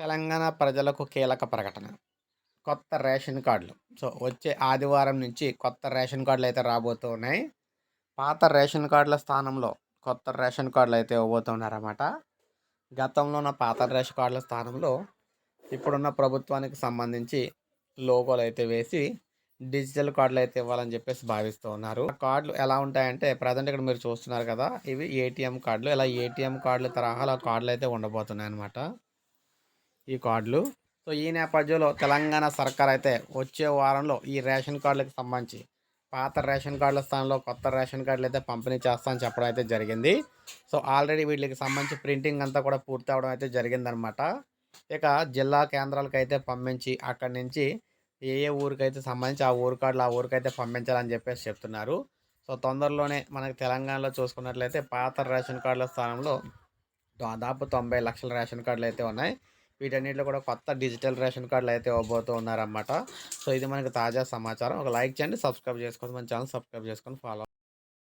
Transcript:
తెలంగాణ ప్రజలకు కీలక ప్రకటన. కొత్త రేషన్ కార్డులు. సో వచ్చే ఆదివారం నుంచి కొత్త రేషన్ కార్డులు అయితే రాబోతూ ఉన్నాయి పాత రేషన్ కార్డుల స్థానంలో కొత్త రేషన్ కార్డులు అయితే ఇవ్వబోతున్నారన్నమాట. గతంలో ఉన్న పాత రేషన్ కార్డుల స్థానంలో ఇప్పుడున్న ప్రభుత్వానికి సంబంధించి లోగోలు అయితే వేసి డిజిటల్ కార్డులు అయితే ఇవ్వాలని చెప్పేసి భావిస్తూ ఉన్నారు. కార్డులు ఎలా ఉంటాయంటే ప్రజెంట్ ఇక్కడ మీరు చూస్తున్నారు కదా ఇవి ఏటీఎం కార్డులు. ఇలా ఏటీఎం కార్డుల తరహాలో కార్డులు అయితే ఉండబోతున్నాయి అనమాట ఈ కార్డులు. సో ఈ నేపథ్యంలో తెలంగాణ సర్కార్ అయితే వచ్చే వారంలో ఈ రేషన్ కార్డులకు సంబంధించి పాత రేషన్ కార్డుల స్థానంలో కొత్త రేషన్ కార్డులు అయితే పంపిణీ చేస్తామని చెప్పడం అయితే జరిగింది. సో ఆల్రెడీ వీటికి సంబంధించి ప్రింటింగ్ అంతా కూడా పూర్తి అవడం అయితే జరిగిందనమాట. ఇక జిల్లా కేంద్రాలకు అయితే పంపించి అక్కడి నుంచి ఏ ఏ ఊరికైతే సంబంధించి ఆ ఊరు కార్డులు ఆ ఊరికైతే పంపించాలని చెప్పేసి చెప్తున్నారు. సో తొందరలోనే మనకి తెలంగాణలో చూసుకున్నట్లయితే పాత రేషన్ కార్డుల స్థానంలో దాదాపు తొంభై లక్షల రేషన్ కార్డులు అయితే ఉన్నాయి. వీటన్నిటిలో కూడా కొత్త డిజిటల్ రేషన్ కార్డులు అయితే ఇవ్వబోతూ ఉన్నారన్నమాట. సో ఇది మనకి తాజా సమాచారం. ఒక లైక్ చేయండి సబ్స్క్రైబ్ చేసుకోండి మన ఛానల్ సబ్స్క్రైబ్ చేసుకొని ఫాలో